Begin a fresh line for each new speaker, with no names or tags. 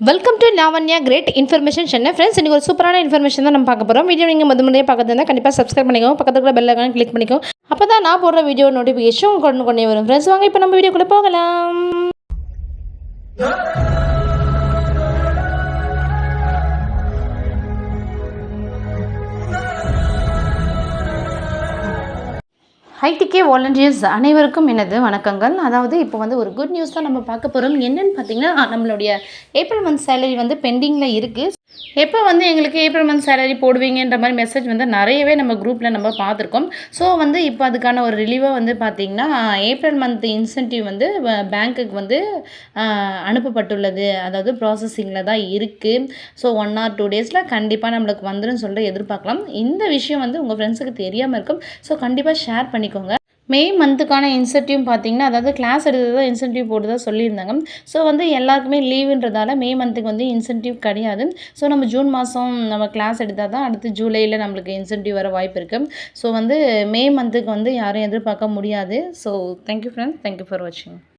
Welcome to Lavanya great information Chennai friends இன்றைக்கி ஒரு சூப்பரான இன்ஃபர்மேஷன் தான் நம்ம பார்க்க போகிறோம் வீடியோ நீங்கள் முதல் முறையாக பார்க்கறது கண்டிப்பாக சப்ஸ்கிரைப் பண்ணிக்கோ பக்கத்துல கூட பெல் ஐக்கான கிளிக் பண்ணிக்கோ அப்போ தான் நான் போடுற வீடியோ நோட்டிஃபிகேஷன் கொண்டு கொண்டே வரும். ஃப்ரெண்ட்ஸ் வாங்க இப்போ நம்ம வீடியோக்குள்ளே போகலாம். ஹைடிகே வாலண்டியர்ஸ் அனைவருக்கும் எனது வணக்கங்கள். அதாவது இப்போ வந்து ஒரு குட் நியூஸ் தான் நம்ம பார்க்க போகிறோம் என்னென்னு பார்த்தீங்கன்னா நம்மளுடைய ஏப்ரல் மந்த் சேலரி வந்து பெண்டிங்கில் இருக்குது எப்போ வந்து எங்களுக்கு ஏப்ரல் மந்த் சேலரி போடுவீங்கன்ற மாதிரி மெசேஜ் வந்து நிறையவே நம்ம குரூப்பில் நம்ம பார்த்துருக்கோம். ஸோ வந்து இப்போ அதுக்கான ஒரு ரிலீவாக வந்து பார்த்திங்கன்னா ஏப்ரல் மந்த் இன்சென்டிவ் வந்து பேங்க்குக்கு வந்து அனுப்பப்பட்டுள்ளது. அதாவது ப்ராசஸிங்கில் தான் இருக்குது ஸோ ஒன் ஆர் டூ டேஸில் கண்டிப்பாக நம்மளுக்கு வந்துடும் சொல்லிட்டு எதிர்பார்க்கலாம். இந்த விஷயம் வந்து உங்கள் ஃப்ரெண்ட்ஸுக்கு தெரியாமல் இருக்கும். ஸோ கண்டிப்பாக ஷேர் பண்ணிக்கோங்க. மே மந்த்துக்கான இன்சென்டிவ் பார்த்தீங்கன்னா அதாவது கிளாஸ் எடுத்தது தான் இன்சென்டிவ் போட்டு தான் சொல்லியிருந்தாங்க. ஸோ வந்து எல்லாருக்குமே லீவுன்றதால மே மந்த்துக்கு வந்து இன்சென்டிவ் கிடையாது. ஸோ நம்ம ஜூன் மாதம் நம்ம கிளாஸ் எடுத்தால் தான் அடுத்து ஜூலையில் நம்மளுக்கு இன்சென்டிவ் வர வாய்ப்பு இருக்குது ஸோ வந்து மே மந்த்துக்கு வந்து யாரும் எதிர்பார்க்க முடியாது. So thank you friends thank you for வாட்சிங்